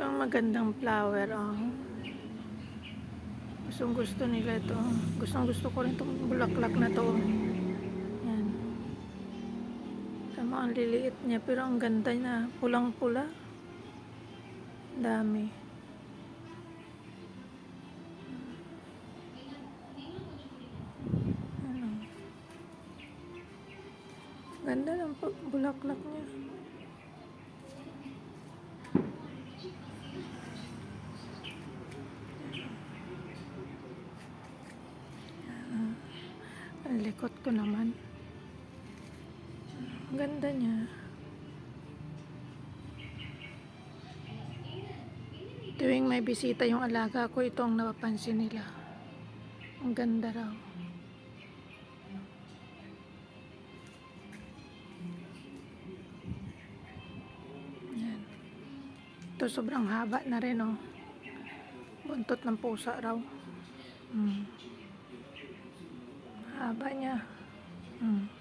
Ito ang magandang flower, oh. Gustong gusto nila ito. Gustong gusto ko rin itong bulaklak na to. Yan. Tama ang liliit niya, pero ang ganda na. Pulang-pula. Dami. Ano? Ganda ng bulaklak niya. Ang likot ko naman. Ang ganda niya. Tuwing may bisita yung alaga ko, ito ang napapansin nila. Ang ganda raw. Yan. Ito sobrang haba na rin, oh. Buntot ng pusa raw. Hmm. 아바냐 응. Hmm.